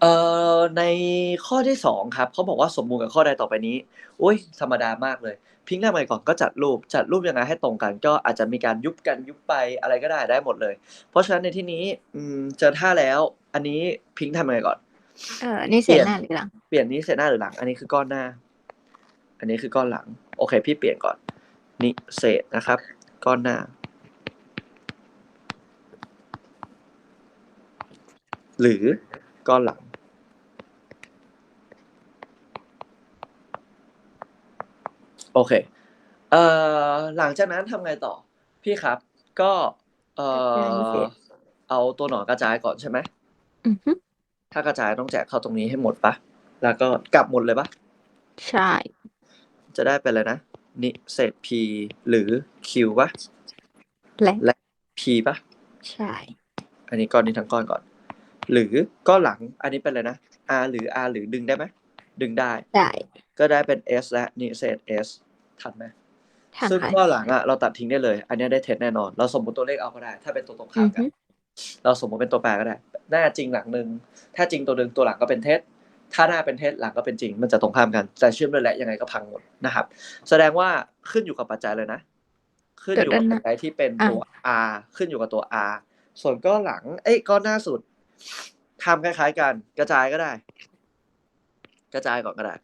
เอ่อในข้อที่2ครับเขาบอกว่าสมมูลกับข้อใดต่อไปนี้อุ๊ยธรรมดามากเลย พิงค์ทำไงก่อนก็จัดรูปจัดรูปยังไงให้ตรงกัน ก็อาจจะมีการยุบกันยุบไปอะไรก็ได้ได้หมดเลย เพราะฉะนั้นในที่นี้อืมเจอท่าแล้ว อันนี้พิงค์ทำยังไงก่อน?เอ่อนี่เศเปลี่ษยนหน้าหรือหลัง?เปลี่ยนนี้เศษหน้าหรือหลัง อันนี้คือก้อนหน้า อันนี้คือก้อนหลัง โอเค พี่เปลี่ยนก่อนนิเศษนะครับ ก้อนหน้า หรือ ก้อนหลัง โอเค เอ่อหลังจากนั้นทำไงต่อ?พี่ครับ ก็เอ่กระจายเศอษเอาตัวหนอนกระจายก่อนใช่ไหม?อือฮึถ้ากระจายต้องแจกเข้าตรงนี้ให้หมดเปล่า?แล้วก็กลับหมดเลยเปล่า?ใช่ จะได้เป็นอะไรนะ นิเศษ p หรือ q เปล่า?และและ p เปล่า?ใช่ อันนี้ก้อนนี้ทั้งก้อนก่อน หรือก้อนหลังอันนี้เป็นอะไรนะ r หรือ r หรือดึงได้ไหม?ดึงได้ ได้ ก็ได้เป็น s และนิเศษ s ทันไหม?ทันซึ่งค่ะก้อนหลังอะเราตัดทิ้งได้เลย อันเนี้ยได้เท็จแน่นอน เราสมมุติตัวเลขเอาก็ได้ ถ้าเป็นตัวตรงอืข้ามอกัฮึนเราสมมุติเป็นตัวแปรก็ได้หน้าจริงหลังหนึ่งถ้าจริงตัวหนึ่งตัวหลังก็เป็นเท็จถ้าหน้าเป็นเท็จหลังก็เป็นจริง มันจะตรงข้ามกัน แต่เชื่อมด้วยและยังไงก็พังหมดนะครับ แสดงว่าขึ้นอยู่กับปัจจัยเลยนะ ขึ้นตัวอยู่ด้ากันบหปัน้าจจัยที่เป็นอาตัว r ขึ้นอยู่กับตัว r ส่วนก้อนหลัง เอ๊ยก้อนหน้าสุด ทำคล้ายๆกัน กระจายก็ได้ กระจายก่อนก็ได้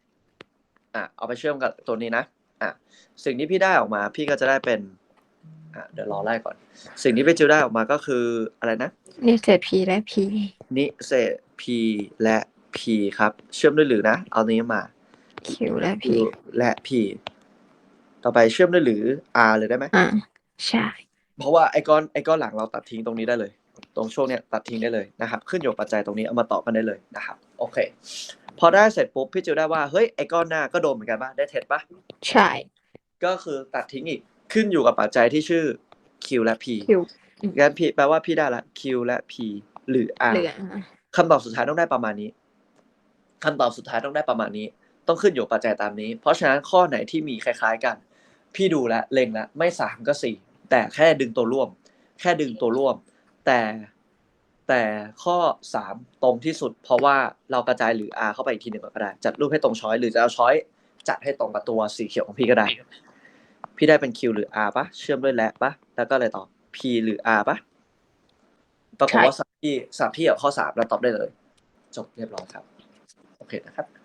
อ่าเอาไปเชื่อมกับตัวนี้นะอ่าสิ่งที่พี่ได้ออกมา พี่ก็จะได้เป็นอ่าเดี๋ยวรอไล่ก่อน สิ่งที่พี่จิวได้ออกมาก็คืออะไรนะ?นิเศษ p และ p นิเศษ p และ p ครับ เชื่อมด้วยหรือนะ เอานี้มา q และ p q และ p ต่อไปเชื่อมด้วยหรือ r เลยได้ไหม?อาใช่ เพราะว่าไอ้ก้อนไอ้ก้อนหลังเราตัดทิ้งตรงนี้ได้เลย ตรงช่วงเนี้ยตัดทิ้งได้เลยนะครับ ขึ้นอยู่กับปัจจัยตรงนี้เอามาต่อกันได้เลยนะครับ โอเค พอได้เสร็จปุ๊บพี่จิวได้ว่าเฮ้ยไอ้ก้อนหน้าก็โดนเหมือนกันเปล่า?ได้เท็จเปล่า?ใช่ ก็คือตัดทิ้งอีกขึ้นอยู่กับปัจจัยที่ชื่อ q และ p q อืมงั้นพี่แปลว่าพี่ได้แล้ว q และ p หรือ r เหลือ r คำตอบสุดท้ายต้องได้ประมาณนี้คำตอบสุดท้ายต้องได้ประมาณนี้ ต้องขึ้นอยู่กับปัจจัยตามนี้ เพราะฉะนั้นข้อไหนที่มีคล้าย ๆ กัน พี่ดูแล้วเล็งแล้วไม่3ก็4แต่แค่ดึงตัวร่วม แค่ดึงตัวร่วม แต่แต่ข้อ 3 ตรงที่สุด เพราะว่าเรากระจายหรือ r เข้าไปอีกทีหนึ่งก่อนก็ได้ จัดรูปให้ตรงช้อยส์หรือจะเอาช้อยส์จัดให้ตรงกับตัวสีเขียวของพี่ก็ได้ พี่ได้เป็น q หรือ r เปล่า?เชื่อมด้วยและเปล่า?แล้วก็อะไรต่อ p หรือ r เปล่า?ปรากฏใช่ว่าสำหรับพี่สำหรับพี่อะข้อ3เราตอบได้เลย จบเรียบร้อยครับ โอเคนะครับ